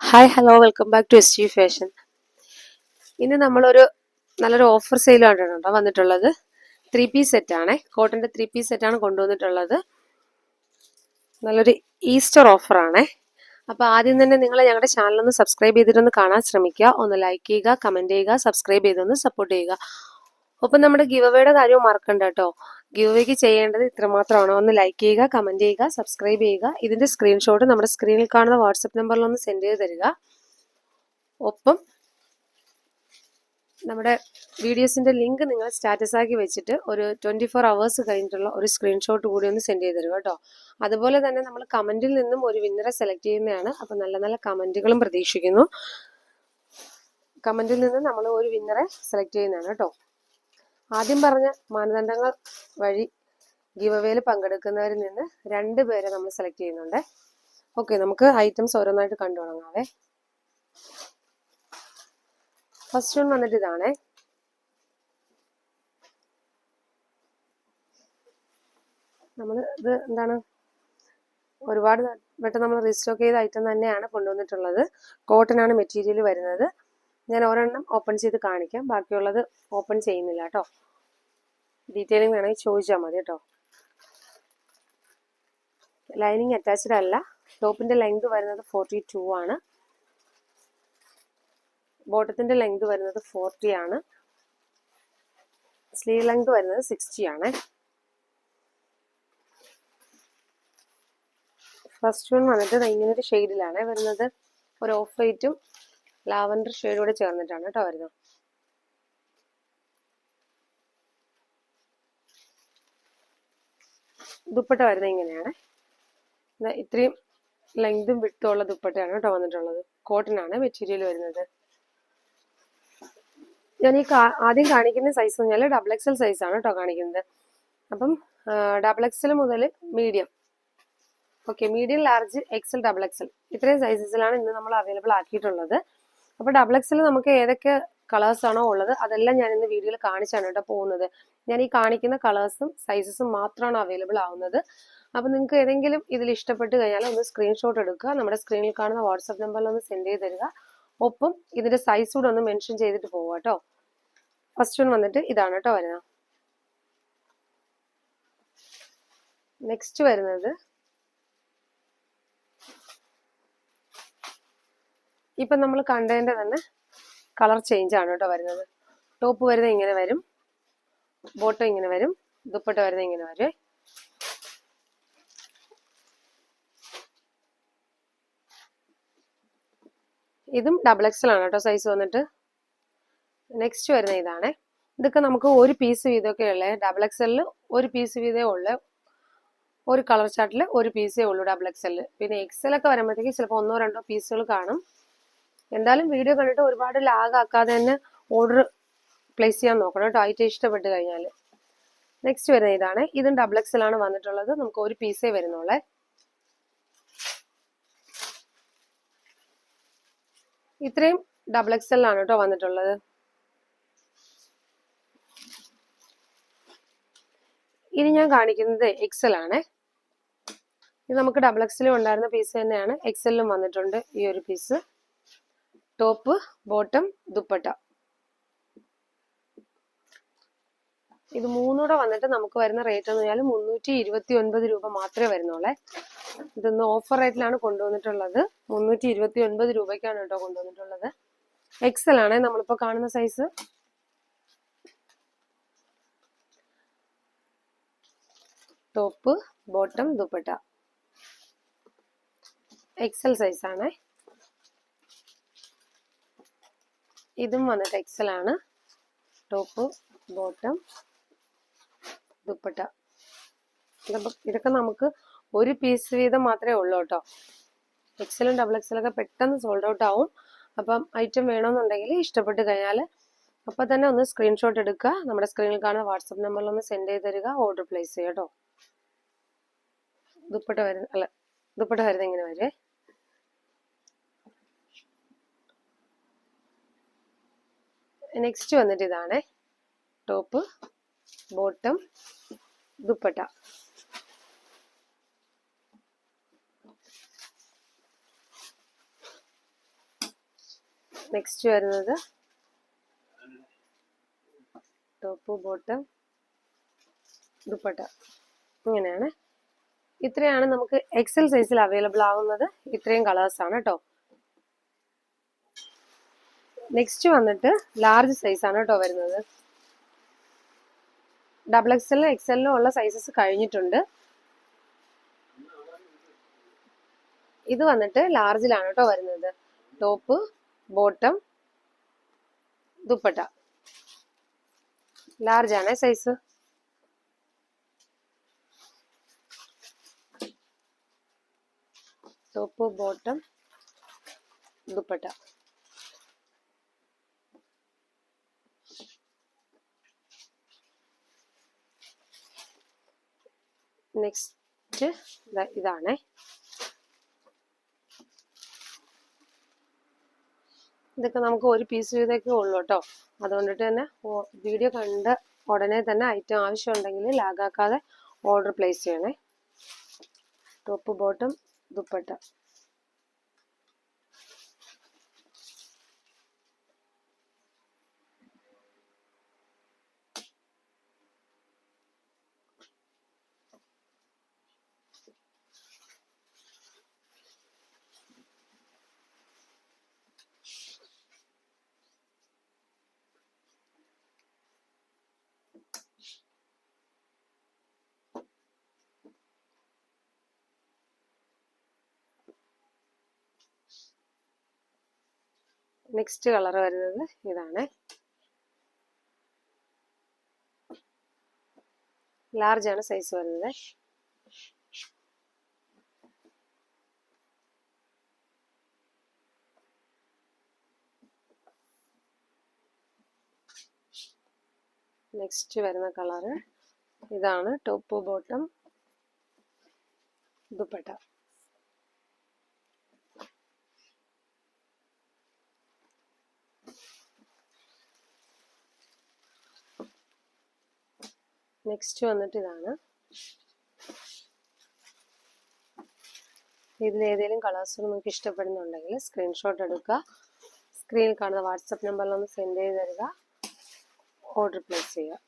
Hi hello welcome back to S G fashion ഇന്ന് നമ്മളൊരു നല്ലൊരു ഓഫർ സെയിലാണ് കേട്ടോ വന്നിട്ടുള്ളത്. ത്രീ പീസ് സെറ്റ് കോട്ടന്റെ ത്രീ പീസ് സെറ്റാണ് കൊണ്ടുവന്നിട്ടുള്ളത്. നല്ലൊരു ഈസ്റ്റർ ഓഫർ അപ്പോൾ അപ്പൊ ആദ്യം തന്നെ നിങ്ങൾ ഞങ്ങളുടെ ചാനൽ ഒന്ന് സബ്സ്ക്രൈബ് ചെയ്തിട്ടൊന്ന് കാണാൻ ശ്രമിക്കുക. ഒന്ന് ലൈക്ക് ചെയ്യുക കമന്റ് ചെയ്യുക സബ്സ്ക്രൈബ് ചെയ്തൊന്ന് സപ്പോർട്ട് ചെയ്യുക. ഒപ്പം നമ്മുടെ ഗിവ് അവയുടെ കാര്യവും മറക്കണ്ട കേട്ടോ. ഗിവ് അവേക്ക് ചെയ്യേണ്ടത് ഇത്രമാത്രമാണ്. ഒന്ന് ലൈക്ക് ചെയ്യുക കമന്റ് ചെയ്യുക സബ്സ്ക്രൈബ് ചെയ്യുക. ഇതിന്റെ സ്ക്രീൻഷോട്ട് നമ്മുടെ സ്ക്രീനിൽ കാണുന്ന വാട്സപ്പ് നമ്പറിൽ ഒന്ന് സെൻഡ് ചെയ്ത് തരിക. ഒപ്പം നമ്മുടെ വീഡിയോസിന്റെ ലിങ്ക് നിങ്ങൾ സ്റ്റാറ്റസ് ആക്കി വെച്ചിട്ട് ഒരു ട്വന്റി ഫോർ അവേഴ്സ് കഴിഞ്ഞിട്ടുള്ള ഒരു സ്ക്രീൻഷോട്ട് കൂടി ഒന്ന് സെൻഡ് ചെയ്ത് തരിക കേട്ടോ. അതുപോലെ തന്നെ നമ്മൾ കമന്റിൽ നിന്നും ഒരു വിന്നറെ സെലക്ട് ചെയ്യുന്നതാണ്. അപ്പൊ നല്ല നല്ല കമന്റുകളും പ്രതീക്ഷിക്കുന്നു. കമന്റിൽ നിന്ന് നമ്മൾ ഒരു വിന്നറെ സെലക്ട് ചെയ്യുന്നതാണ് കേട്ടോ. ആദ്യം പറഞ്ഞ മാനദണ്ഡങ്ങൾ വഴി ഗിവ് അവേയിൽ പങ്കെടുക്കുന്നവരിൽ നിന്ന് രണ്ട് പേരെ നമ്മൾ സെലക്ട് ചെയ്യുന്നുണ്ട്. ഓക്കെ നമുക്ക് ഐറ്റംസ് ഓരോന്നായിട്ട് കണ്ടു തുടങ്ങാവേ. ഫസ്റ്റ് വൺ വന്നിട്ട് ഇതാണേ. നമ്മൾ ഇത് എന്താണ്? ഒരുപാട് വട്ടം നമ്മൾ റീസ്റ്റോക്ക് ചെയ്ത ഐറ്റം തന്നെയാണ് കൊണ്ടുവന്നിട്ടുള്ളത്. കോട്ടൺ ആണ് മെറ്റീരിയൽ വരുന്നത്. ഞാൻ ഒരെണ്ണം ഓപ്പൺ ചെയ്ത് കാണിക്കാം. ബാക്കിയുള്ളത് ഓപ്പൺ ചെയ്യുന്നില്ല കേട്ടോ ഡീറ്റെയിലിംഗ് വേണമെങ്കിൽ ചോദിച്ചാൽ മതി കേട്ടോ ലൈനിങ് അറ്റാച്ച്ഡ് അല്ല. ടോപ്പിന്റെ ലെങ്ത് വരുന്നത് ഫോർട്ടി ടു ആണ് ബോട്ടത്തിന്റെ ലെങ്ത് വരുന്നത് ഫോർട്ടി ആണ്. സ്ലീവ് ലെങ്ത് വരുന്നത് സിക്സ്റ്റി ആണ്. ഫസ്റ്റ് വൺ വന്നിട്ട് ഇങ്ങനെ ഒരു ഷെയ്ഡിലാണ് വരുന്നത് ഒരു ഓഫ് വൈറ്റും ലാവൻഡർ ഷെയ്ഡ് കൂടെ ചേർന്നിട്ടാണ് കേട്ടോ വരുന്നത്. ദുപ്പട്ട വരുന്നത് ഇങ്ങനെയാണ്. ഇത്രയും ലെങ്തും വിട്ടും ഉള്ള ദുപ്പട്ടയാണ് കേട്ടോ വന്നിട്ടുള്ളത്. കോട്ടൺ ആണ് മെറ്റീരിയൽ വരുന്നത്. ഞാൻ ഈ ആദ്യം കാണിക്കുന്ന സൈസ് പറഞ്ഞാൽ ഡബിൾ എക്സൽ സൈസ് ആണ് കേട്ടോ കാണിക്കുന്നത്. അപ്പം ഡബിൾ എക്സൽ മുതൽ medium okay medium large XL double XL ഇത്രയും സൈസസിലാണ് ഇന്ന് നമ്മൾ അവൈലബിൾ ആക്കിയിട്ടുള്ളത്. അപ്പോൾ ഡബിൾ എക്സിൽ നമുക്ക് ഏതൊക്കെ കളേഴ്സ് ആണോ ഉള്ളത് അതെല്ലാം ഞാൻ ഇന്ന് വീഡിയോയിൽ കാണിച്ചാണ് കേട്ടോ പോകുന്നത്. ഞാൻ ഈ കാണിക്കുന്ന കളേഴ്സും സൈസസും മാത്രമാണ് അവൈലബിൾ ആവുന്നത്. അപ്പോൾ നിങ്ങൾക്ക് ഏതെങ്കിലും ഇതിൽ ഇഷ്ടപ്പെട്ട് കഴിഞ്ഞാൽ ഒന്ന് സ്ക്രീൻഷോട്ട് എടുക്കുക. നമ്മുടെ സ്ക്രീനിൽ കാണുന്ന വാട്സപ്പ് നമ്പറിൽ ഒന്ന് സെൻഡ് ചെയ്ത് തരിക. ഒപ്പം ഇതിന്റെ സൈസ് കൂടെ ഒന്ന് മെൻഷൻ ചെയ്തിട്ട് പോവുക കേട്ടോ. ഫസ്റ്റ് വൺ വന്നിട്ട് ഇതാണ് കേട്ടോ വരുന്നത്. നെക്സ്റ്റ് വരുന്നത് ഇപ്പൊ നമ്മൾ കണ്ടതിന്റെ തന്നെ കളർ ചേഞ്ച് ആണ് കേട്ടോ വരുന്നത്. ടോപ്പ് വരുന്നത് ഇങ്ങനെ വരും. ബോട്ടം ഇങ്ങനെ വരും. ദുപ്പട്ട വരുന്നത് ഇങ്ങനെ വരും. ഇതും ഡബിൾ എക്സൽ ആണ് കേട്ടോ സൈസ് വന്നിട്ട്. നെക്സ്റ്റ് വരുന്ന ഇതാണ്. ഇതൊക്കെ നമുക്ക് ഒരു പീസ് വീതമൊക്കെ ഉള്ളേ ഡബിൾ എക്സലിൽ ഒരു പീസ് വീതമേ ഉള്ളൂ. ഒരു കളർ ചാർട്ടിൽ ഒരു പീസേ ഉള്ളൂ ഡബിൾ എക്സലിൽ പിന്നെ എക്സൽ ഒക്കെ വരുമ്പോഴത്തേക്ക് ചിലപ്പോൾ ഒന്നോ രണ്ടോ പീസുകൾ കാണും. എന്തായാലും വീഡിയോ കണ്ടിട്ട് ഒരുപാട് ലാഗ് ആക്കാതെ തന്നെ ഓർഡർ പ്ലേസ് ചെയ്യാൻ നോക്കണം കേട്ടോ. ഐറ്റം ഇഷ്ടപ്പെട്ട് കഴിഞ്ഞാൽ നെക്സ്റ്റ് വരുന്ന ഇതാണ്. ഇതും ഡബിൾ എക്സൽ ആണ് വന്നിട്ടുള്ളത്. നമുക്ക് ഒരു പീസേ വരുന്നുള്ളേ. ഇത്രയും ഡബിൾ എക്സലാണ് കേട്ടോ വന്നിട്ടുള്ളത്. ഇനി ഞാൻ കാണിക്കുന്നത് എക്സൽ ആണ്. ഇത് നമുക്ക് ഡബിൾ എക്സലും ഉണ്ടായിരുന്ന പീസ് തന്നെയാണ്. എക്സലിലും വന്നിട്ടുണ്ട് ഈ ഒരു പീസ് ടോപ്പ് ബോട്ടം ദുപ്പട്ട. ഇത് മൂന്നൂടെ വന്നിട്ട് നമുക്ക് വരുന്ന റേറ്റ് എന്ന് പറഞ്ഞാൽ മുന്നൂറ്റി ഇരുപത്തി ഒൻപത് രൂപ മാത്രമേ വരുന്നുള്ളേ. ഇതൊന്ന് ഓഫർ റേറ്റിലാണ് കൊണ്ടുവന്നിട്ടുള്ളത്. മുന്നൂറ്റി ഇരുപത്തി ഒൻപത് രൂപയ്ക്കാണ് കേട്ടോ കൊണ്ടുവന്നിട്ടുള്ളത്. എക്സൽ ആണേ നമ്മളിപ്പോ കാണുന്ന size top bottom dupatta. XL size ആണ്. ഇതും വന്നിട്ട് എക്സൽ ആണ്. Top bottom dupatta. ഇതൊക്കെ നമുക്ക് ഒരു പീസ് വീതം മാത്രമേ ഉള്ളൂ കേട്ടോ. എക്സലും ഡബിൾ എക്സലും ഒക്കെ പെട്ടെന്ന് സോൾഡ് ഔട്ട് ആവും. അപ്പം ഐറ്റം വേണമെന്നുണ്ടെങ്കിൽ ഇഷ്ടപ്പെട്ട് കഴിഞ്ഞാൽ അപ്പം തന്നെ ഒന്ന് സ്ക്രീൻഷോട്ട് എടുക്കുക. നമ്മുടെ സ്ക്രീനിൽ കാണുന്ന വാട്സപ്പ് നമ്പറിൽ ഒന്ന് സെൻഡ് ചെയ്ത് തരിക. ഓർഡർ പ്ലേസ് ചെയ്യാം കേട്ടോ. ദുപ്പട്ട വരുന്ന അല്ല ദുപ്പട്ട വരുന്ന ഇങ്ങനെ വരുവേ നെക്സ്റ്റ് വന്നിട്ട് ഇതാണ്. Top bottom dupatta. നെക്സ്റ്റ് വരുന്നത് ടോപ്പ് ബോട്ടം ദുപ്പട്ട. ഇങ്ങനെയാണ്. ഇത്രയാണ് നമുക്ക് എക്സൽ സൈസിൽ അവൈലബിൾ ആവുന്നത്. ഇത്രയും കളേഴ്സാണ് കേട്ടോ നെക്സ്റ്റ് വന്നിട്ട് ലാർജ് സൈസ് ആണ് കേട്ടോ വരുന്നത്. ഡബിൾ എക്സലിനും എക്സലിനും ഉള്ള സൈസസ് കഴിഞ്ഞിട്ടുണ്ട്. ഇത് വന്നിട്ട് ലാർജിലാണ് കേട്ടോ വരുന്നത്. Top bottom dupatta. ലാർജ് ആണ് size top bottom dupatta. Next ഇതാണ്. ഇതൊക്കെ നമുക്ക് ഒരു പീസ് വീതമൊക്കെ ഉള്ളൂ കേട്ടോ അതുകൊണ്ടിട്ട് തന്നെ വീഡിയോ കണ്ട ഉടനെ തന്നെ ഐറ്റം ആവശ്യമുണ്ടെങ്കിൽ ലാഗാക്കാതെ ഓർഡർ പ്ലേസ് ചെയ്യണേ. Top bottom dupatta. Next colour വരുന്നത് ഇതാണ്. ലാർജ് ആണ് സൈസ് വരുന്നത്. നെക്സ്റ്റ് വരുന്ന കളറ് ഇതാണ്. Top bottom dupatta. നെക്സ്റ്റ് വന്നിട്ട് ഇതാണ്. ഇതിൽ ഏതെങ്കിലും കളേഴ്സ് നിങ്ങൾക്ക് ഇഷ്ടപ്പെടുന്നുണ്ടെങ്കിൽ സ്ക്രീൻഷോട്ട് എടുക്കുക. സ്ക്രീനിൽ കാണുന്ന വാട്സപ്പ് നമ്പറിൽ ഒന്ന് സെൻഡ് ചെയ്ത് തരിക. ഓർഡർ പ്ലേസ് ചെയ്യുക.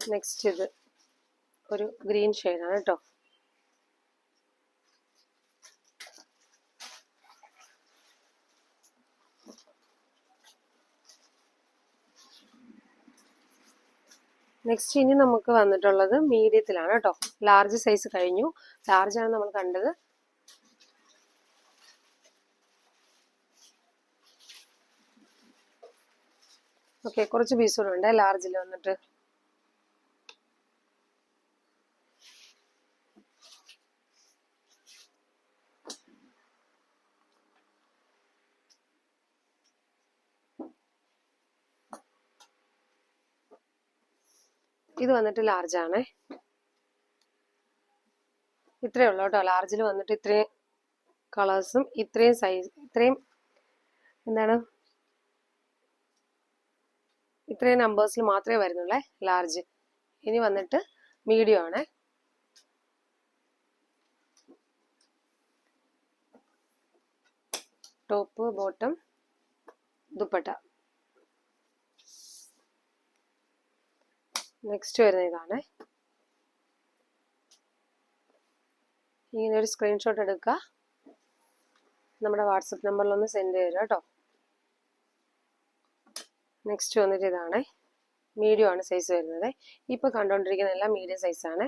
നെക്സ്റ്റ് ഇത് ഒരു ഗ്രീൻ ഷെയ്ഡാണ് കേട്ടോ. നെക്സ്റ്റ് ഇനി നമുക്ക് വന്നിട്ടുള്ളത് മീഡിയത്തിലാണ് കേട്ടോ ലാർജ് സൈസ് കഴിഞ്ഞു. ലാർജ് ആണ് നമ്മൾ കണ്ടത്. ഓക്കെ കുറച്ച് ഉണ്ട്. ലാർജിൽ വന്നിട്ട് ഇത് വന്നിട്ട് ലാർജ് ആണേ. ഇത്രയേ ഉള്ളൂ കേട്ടോ. ലാർജിൽ വന്നിട്ട് ഇത്രയും കളേഴ്സും ഇത്രയും സൈസ് ഇത്രയും എന്താണ്? ഇത്രയും നമ്പേഴ്സിൽ മാത്രമേ വരുന്നുള്ളേ ലാർജ് ഇനി വന്നിട്ട് മീഡിയം ആണേ. Top bottom dupatta. നെക്സ്റ്റ് വരുന്ന ഇതാണ് ഇങ്ങനെ ഒരു സ്ക്രീൻഷോട്ട് എടുക്കുക. നമ്മുടെ വാട്സപ്പ് നമ്പറിൽ ഒന്ന് സെൻഡ് ചെയ്യുക കേട്ടോ. നെക്സ്റ്റ് വന്നിട്ട് ഇതാണ്. മീഡിയം ആണ് സൈസ് വരുന്നത്. ഇപ്പോൾ കണ്ടുകൊണ്ടിരിക്കുന്ന എല്ലാം മീഡിയം സൈസ് ആണ്.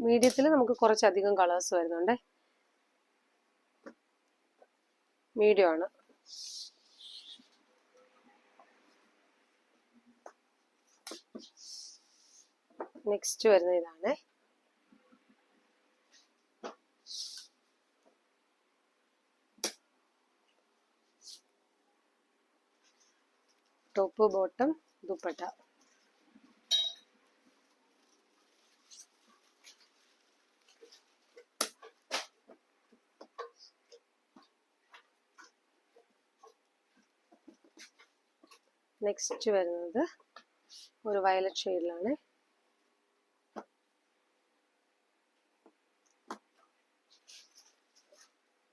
മീഡിയത്തിൽ നമുക്ക് കുറച്ചധികം കളേഴ്സ് വരുന്നുണ്ട്. മീഡിയം ആണ്. നെക്സ്റ്റ് വരുന്ന ഇതാണ്. Top bottom dupatta. നെക്സ്റ്റ് വരുന്നത് ഒരു വയലറ്റ് ഷെയ്ഡിലാണ്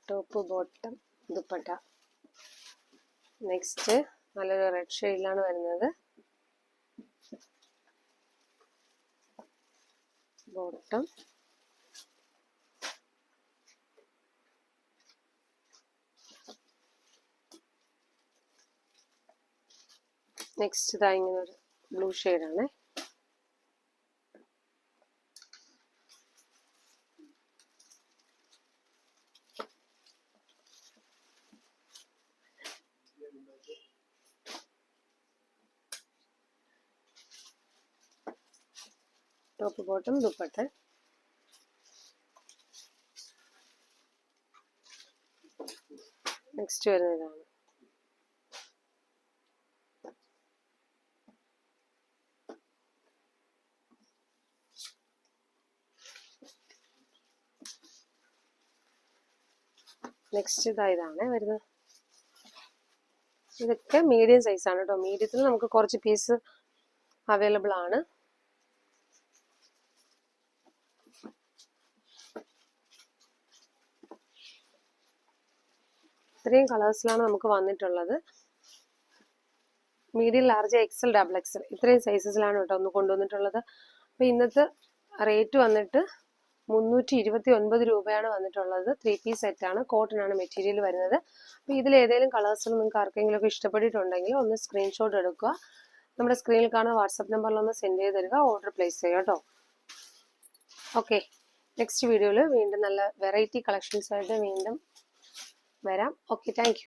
ടോപ്പ് ബോട്ടം ദുപ്പട്ട. നെക്സ്റ്റ് നല്ലൊരു റെഡ് ഷെയ്ഡിലാണ് വരുന്നത്. ബോട്ടം നെക്സ്റ്റ് ഇതാ ഇങ്ങനെ ബ്ലൂ ഷെയ്ഡാണ് ടോപ്പ് ബോട്ടം ദുപ്പട്ട. നെക്സ്റ്റ് വരുന്നത് ഇതാണ് നെക്സ്റ്റ് ഇതാ ഇതാണ് വരുന്നത്. ഇതൊക്കെ മീഡിയം സൈസ് ആണ് കേട്ടോ മീഡിയത്തിൽ നമുക്ക് കുറച്ച് പീസ് അവൈലബിൾ ആണ്. ഇത്രയും കളേഴ്സിലാണ് നമുക്ക് വന്നിട്ടുള്ളത്. Medium large XL double XL ഇത്രയും സൈസസിലാണ് കേട്ടോ ഒന്ന് കൊണ്ടുവന്നിട്ടുള്ളത്. അപ്പോൾ ഇന്നത്തെ റേറ്റ് വന്നിട്ട് മുന്നൂറ്റി ഇരുപത്തി ഒൻപത് രൂപയാണ് വന്നിട്ടുള്ളത്. ത്രീ പീസ് സെറ്റാണ് കോട്ടൺ ആണ് മെറ്റീരിയൽ വരുന്നത്. അപ്പോൾ ഇതിൽ ഏതെങ്കിലും കളേഴ്സിൽ നിങ്ങൾക്ക് ആർക്കെങ്കിലും ഒക്കെ ഇഷ്ടപ്പെട്ടിട്ടുണ്ടെങ്കിൽ ഒന്ന് സ്ക്രീൻഷോട്ട് എടുക്കുക. നമ്മുടെ സ്ക്രീനിൽ കാണുന്ന വാട്സപ്പ് നമ്പറിൽ ഒന്ന് സെൻഡ് ചെയ്ത് തരിക. ഓർഡർ പ്ലേസ് ചെയ്യുക കേട്ടോ. ഓക്കെ നെക്സ്റ്റ് വീഡിയോയിൽ വീണ്ടും നല്ല വെറൈറ്റി കളക്ഷൻസ് ആയിട്ട് വീണ്ടും വരാം. Okay thank